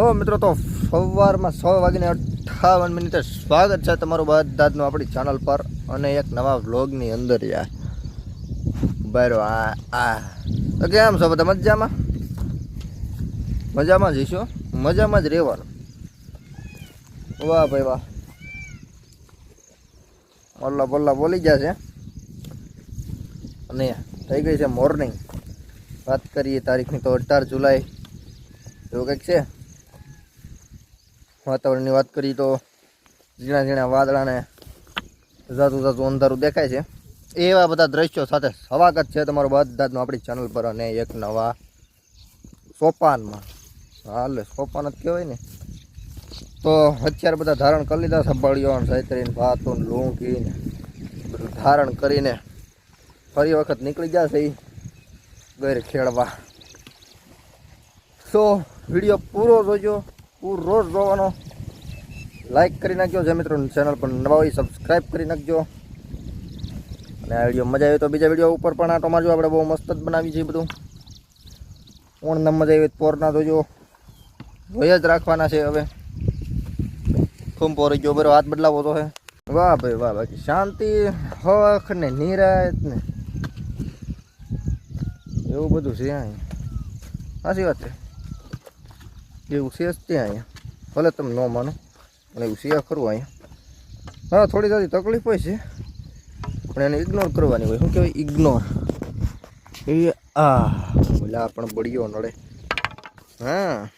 Hello મિત્રો, તો સવારમાં છ વાગીને અઠ્ઠાવન મિનિટે સ્વાગત છે તમારું બધાનું આપણી ચેનલ પર અને એક નવા વ્લોગની અંદર યાર. બરો આ આ. તો કેમ છો બધા? મજામાં? મજામાં જઈશું મજામાં જ રહેવાનું. વાહ ભાઈ વાહ. ઓલ્લા બોલ્લા બોલી ગયા છે. અને થઈ ગઈ છે મોર્નિંગ વાત કરીએ તારીખની તો અઢાર જુલાઈ. એવું કંઈક છે? વાતાવરણની વાત કરીએ તો ઝીણા ઝીણા વાદળાને જાતું ઝાઝું અંધારું દેખાય છે. એવા બધા દ્રશ્યો સાથે સ્વાગત છે તમારું બધાનું આપણી ચેનલ પર અને એક નવા સોપાનમાં. હાલે, સોપાન જ કહેવાય ને. તો અત્યારે બધા ધારણ કરી લીધા સંભાળ્યો સૈતરીને ભાતો ને ને બધું ધારણ કરીને ફરી વખત નીકળી જશે એ ગેર ખેડવા તો વીડિયો પૂરો જોજો. પૂરો રોજ જોવાનો લાઈક કરી નાખજો જે મિત્રો ચેનલ પર નવા હોય સબસ્ક્રાઈબ કરી નાખજો. અને આ વીડિયો મજા આવી તો બીજા વીડિયો ઉપર પણ આટો મારજો આપણે બહુ મસ્ત જ બનાવી છે બધું. ઓણના મજા આવી પોરના જોજો. હોય જ રાખવાના છે હવે. ખૂબ પોરી ગયો બરો હાથ બદલાવો તો હે. વાહ ભાઈ, વાહ બાકી શાંતિ હખ ને નિરાત ને. એવું બધું છે અહીં સાચી વાત છે. એવું છે ત્યાં અહીંયા. ભલે તમે ન માનો, પણ એવું છે ખરું અહીંયા. હા, થોડી દાદી તકલીફ હોય છે, પણ એને ઇગ્નોર કરવાની હોય. શું કહેવાય? ઇગ્નોર એ, આ બોલા પણ બળીઓ નડે. હા.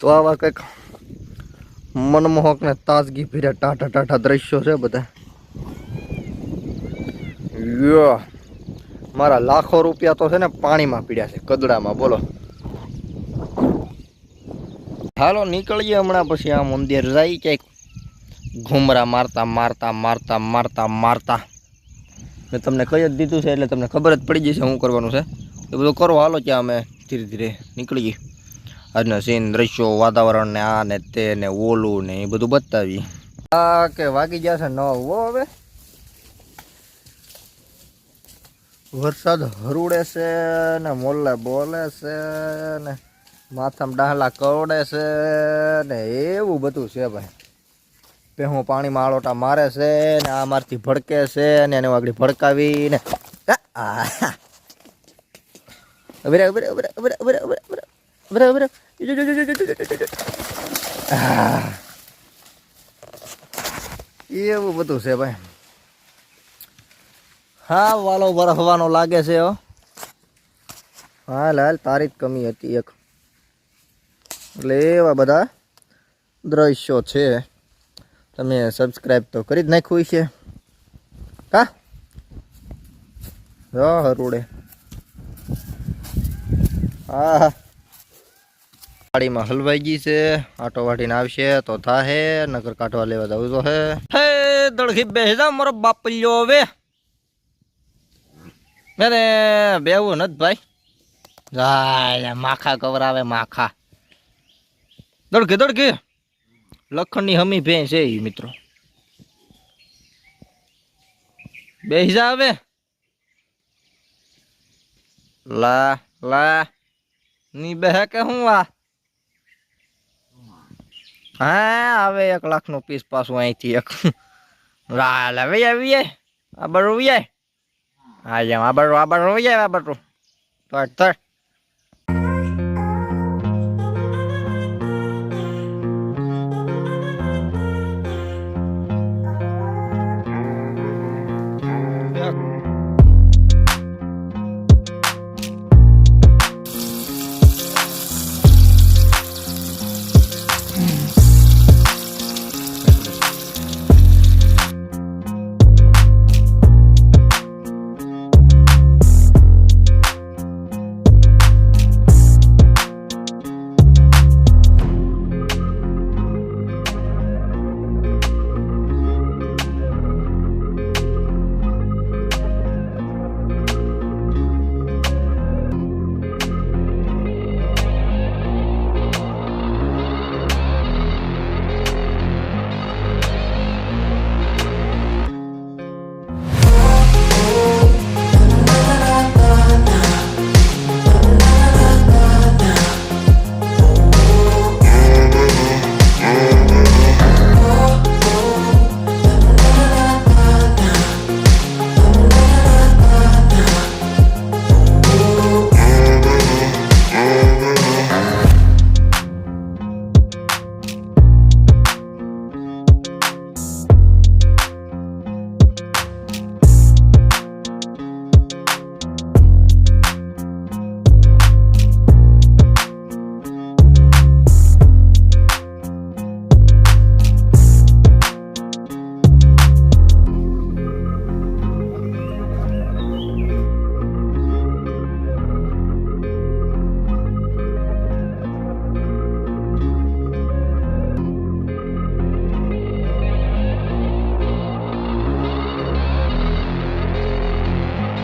તો આવા કંઈક મનમોહક ને તાજગી ફેર્યા ટાટા ટાટા દ્રશ્યો છે બધા. યો. મારા લાખો રૂપિયા તો છે ને પાણીમાં પીડ્યા છે. કદડામાં બોલો. હાલો, નીકળીએ હમણાં પછી આ મંદિર. જાય ક્યાંક. ઘુમરા મારતા મારતા મારતા મારતા મારતા. મેં તમને કહી જ દીધું છે, એટલે તમને ખબર જ પડી જશે શું કરવાનું છે. એ બધું કરો, હાલો ત્યાં અમે ધીરે ધીરે નીકળીએ. આજના સીન, દ્રશ્યો, વાતાવરણ ને આ ને તે ને ઓલું ને એ બધું બતાવી આ કે વાગી ગયા છે ન હો હવે. વરસાદ હરુડે છે ને, મોલ્લે બોલે છે ને. માથામાં ડાહલા કરડે છે ને એવું બધું છે ભાઈ. પેહું પાણી માળોટા મારે છે ને આ મારથી ભડકે છે ને એને આગળ ભડકાવી ને એવું બધું છે ભાઈ. હા, વાલો બરફવાનો લાગે છે હો. હાલ હાલ, તારી જ કમી હતી એક. એટલે એવા બધા દ્રશ્યો છે. તમે સબસ્ક્રાઈબ તો કરી જ નાખ્યું છે હા જો હરુડે. હા હા. ગાડીમાં હલવાઈ ગઈ છે. આટો વાટીને આવશે તો થાહે. નગર કાઢવા લેવા જવું તો હે. હે, દળખી બેસા મારો બાપલ્યો હવે. મેને બેવું નથી ભાઈ. માખા કવરાવે માખા. દડકે દડકે. લખણની હમી ભેં છે ઈ, મિત્રો. બેસી જા હવે. લા લા. ની બેહે કે હું આ? હા હવે એક લાખનું પીસ પાછું અહીંથી એક. લા લા વે આવીએ આ બરો વીએ આ જામ આ બરો આ બરો વીએ આ બરો તો તર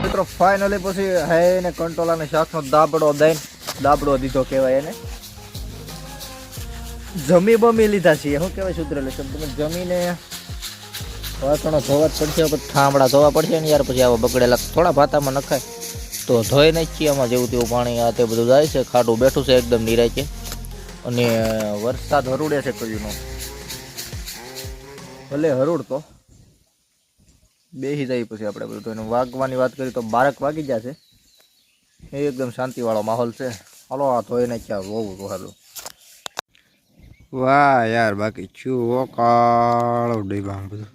મિત્રો ફાઇનલી પછી હે ને કંટોલાને શાકનો દાબડો દઈને દાબડો દીધો કહેવાય એને. જમી બમી લીધા છીએ. શું કહેવાય સુધરેલું શબ્દ તમે જમીને વાસણો ધોવા જ પડશે, પછી ઠામડા ધોવા પડશે ને યાર, પછી આવા બગડેલા થોડા ભાતામાં નખાય. તો ધોઈ નહીં છીએ આમાં જેવું તેવું પાણી, આ તે બધું જાય છે. ખાડું બેઠું છે, એકદમ નિરાય છે. અને વરસાદ હરુડે છે કયુંનો. ભલે હરુડતો. બેસી જાય પછી આપણે બધું. તો એનું વાગવાની વાત કરીએ તો બારક વાગી જશે એ એકદમ શાંતિવાળો માહોલ છે. હાલો આ ધોઈને ક્યાં રોવું તો હાલો વાહ યાર બાકી છું કાળો ડીબા બધું.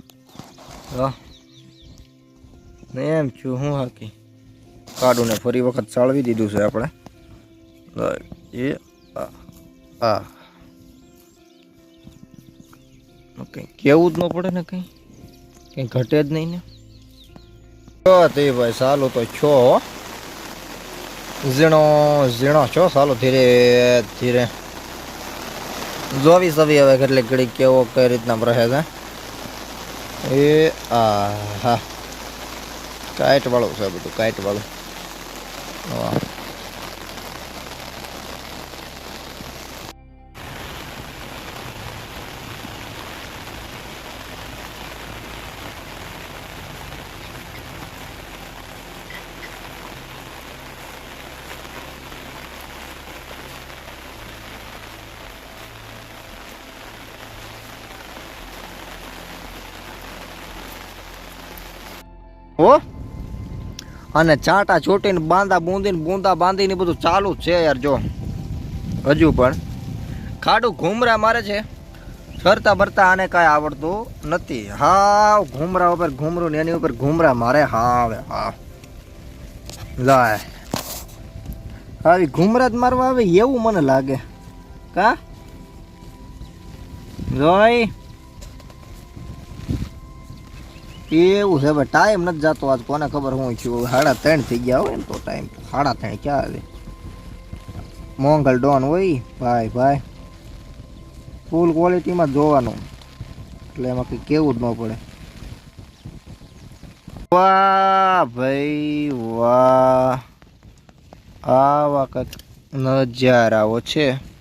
એમ છું હું હાકી. કાઢું ને ફરી વખત ચાળવી દીધું છે આપણે. એ હા ઓકે કેવું જ ન પડે ને કંઈ. કંઈ ઘટે જ નહીં ને. છો તે ભાઈ, સાલું તો છો. ઝીણો ઝીણો છો, સાલો ધીરે ધીરે. જોવી, સવી હવે કેટલી ઘડી કેવો, કઈ રીતના રહે છે. એ આ હા કાઈટ વાળું છે બધું કાઈટ વાળું હો અને ચાંટા ચોટીને બાંધા બૂંદીને બૂંદા બાંધીને બધું ચાલુ છે યાર જો. હજુ પણ. ખાડું ઘૂમરા મારે છે. ફરતા ફરતા આને કાંઈ આવડતું નથી. હાવ ઘૂમરા ઉપર ઘૂમરું ને એની ઉપર ઘૂમરા મારે. હાવે હા લાય. આવી ઘૂમરા જ મારવા આવે એવું મને લાગે. કા? જોઈ. એવું છે ભાઈ ટાઈમ નથી જતો. આજ કોને ખબર હું છું સાડા ત્રણ થઈ ગયા હોય ને તો ટાઈમ સાડા ત્રણ ક્યાં આવે મોંગલ ડોન હોય. ભાઈ ભાઈ. ફૂલ ક્વોલિટીમાં જોવાનું. એટલે એમાં કંઈ કેવું જ ન પડે. વાહ, ભાઈ, વાહ. આવા કંઈક નજારાઓ છે.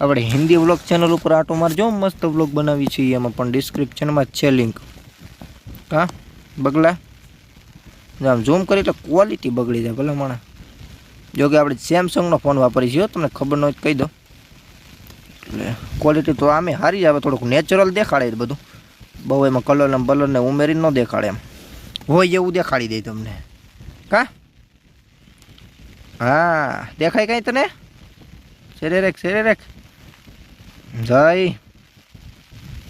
આપણે હિન્દી વ્લોગ ચેનલ ઉપર આટો મારજો, મસ્ત વ્લોગ બનાવી છે એમાં પણ ડિસ્ક્રિપ્શનમાં છે લિંક હા? બગલા? આમ ઝૂમ કરી એટલે ક્વોલિટી બગડી જાય, ભલે માણા જો કે આપણે સેમસંગનો ફોન વાપરી છીએ તમને ખબર ન હોય કહી દો એટલે ક્વોલિટી તો આમે સારી જ આવે, થોડુંક નેચરલ દેખાડે બધું. બહુ એમાં કલર ને બલરને ઉમેરી ન દેખાડે એમ. હોય એવું દેખાડી દે તમને. કા? હા, દેખાય કાંઈ તને? શેરે રેખ શેરે રેખ જાય.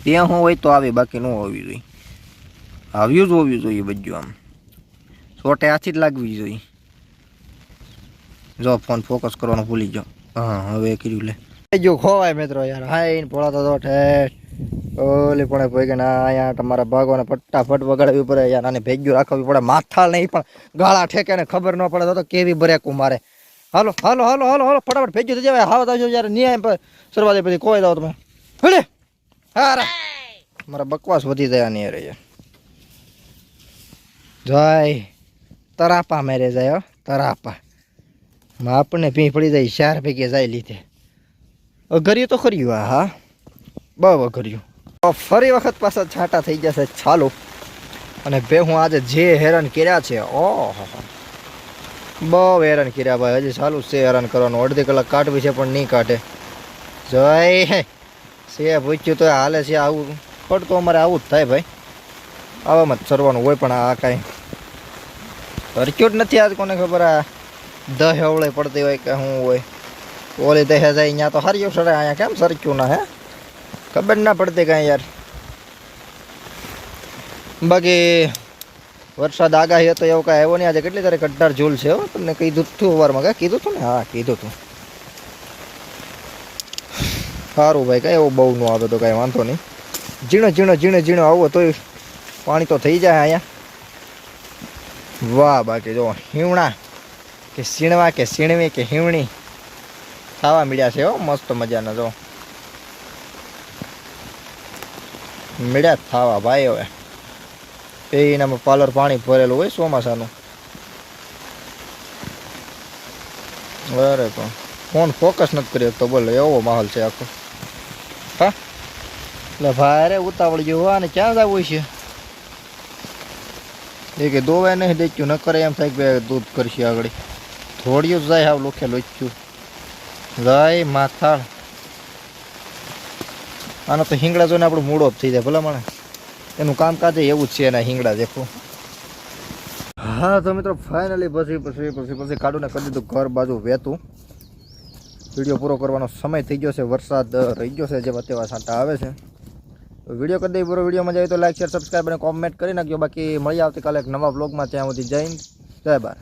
ત્યાં હું હોય તો આવે, બાકી ન હોવી જોઈએ. આવ્યું જ હોવી જોઈએ બધું આમ. સોટે હાથી જ લાગવી જોઈએ. જો ફોન ફોકસ કરવાનો ભૂલી જાઓ હા, હવે કર્યું લે. જો, ખોવાય મિત્રો યાર. હા એને તો ઠેઠ ઓલી પણ ભાઈ ના, અહીંયા તમારા ભાગોને ફટાફટ વગાડવી પડે યાર. આને ભેગ્યું રાખવી પડે. માથા નહીં પણ ગાળા ઠેકે ખબર ન પડે તો કેવી બ્રેકું મારે. હાલો હાલો હાલો હાલો હાલો, ફટાફટ ભેગ્યું થઈ જાય હાવત આવજો જયારે ન્યાય પર શરૂઆત પછી કોઈ દો તમે. હળે હા? રા મારા બકવાસ વધી જાય આની અરે જય. તરાપા મેરે જાય તરાપા. આપણને ભી પડી જાય, ચાર ભેગે જાય લીધે. અઘર્યું તો ખર્યું આ હા. બહુ અઘર્યું ફરી વખત પાછા છાંટા થઈ જશે. ચાલો. અને બે હું આજે જે હેરાન કર્યા છે, ઓહો. બહુ હેરાન કર્યા ભાઈ. હજી ચાલુ જ છે હેરાન કરવાનું. અડધી કલાક કાઢવી છે, પણ નહીં કાઢે જય હે. છે, પૂછ્યું તો હાલે છે આવું. પડતું અમારે આવું જ થાય ભાઈ. આવામાં જ સરવાનું હોય પણ આ કાંઈ. હરક્યું જ નથી આજ કોને ખબર આ દહ અવળે પડતી હોય કે શું હોય. ઓલી દહે જાય અહીંયા તો હરિયો સડે અહીંયા કેમ સરક્યું ના, હે? ખબર ના પડતી કાંઈ યાર. બાકી વરસાદ આગાહી હતો, એવું કાંઈ આવ્યો નહીં. આજે કેટલી તારીખ? અઢાર જૂલ છે હો. તમને કીધું હતું વારમાં કાંઈ? કીધું હતું ને? હા, કીધું હતું સારું ભાઈ, કાંઈ એવું બહુ ન આવે તો કાંઈ વાંધો નહીં. ઝીણો ઝીણો ઝીણો ઝીણો આવો તોય પાણી તો થઈ જાય અહીંયા. વાહ બાકી જો, હીવણા કે સીણવા કે સીણવી કે હીવણી. ખાવા મળ્યા છે હો, મસ્ત મજાના જો. મળ્યા ખાવા ભાઈ હવે. એ એનામાં પાર્લર પાણી ભરેલું હોય ચોમાસાનું. અરે પણ ફોન ફોકસ નથી કરી શકતો બોલો, એવો માહોલ છે આખો. હા? એટલે ભારે ઉતાવળ જેવું અને ક્યાં જવું છે એ કે દોવાય નહીં દેખ્યું, ન કરે એમ થાય કે દૂધ કરશે આગળ. થોડિયું જાય હાવ લોખે લોચ્યું. જાય માથાળ. આનો તો હિંગડા જોઈને આપણું મૂળો થઈ જાય, ભલા મને એનું કામકાજ એવું જ છે એના હિંગડા દેખો હા, તો મિત્રો ફાઇનલી પછી પછી પછી પછી કાઢુને કરી દીધું ઘર બાજુ વહેતું વીડિયો પૂરો કરવાનો સમય થઈ ગયો છે, વરસાદ રહી ગયો છે જેવા તેવા સાંટા આવે છે. વીડિયો કરી દઈએ પૂરો વીડિયો મજા તો લાઈક શેર સબસ્ક્રાઈબ અને કોમેન્ટ કરી નાખજો. બાકી મળી આવતીકાલે એક નવા બ્લોગમાં ત્યાં સુધી જઈને જય બાર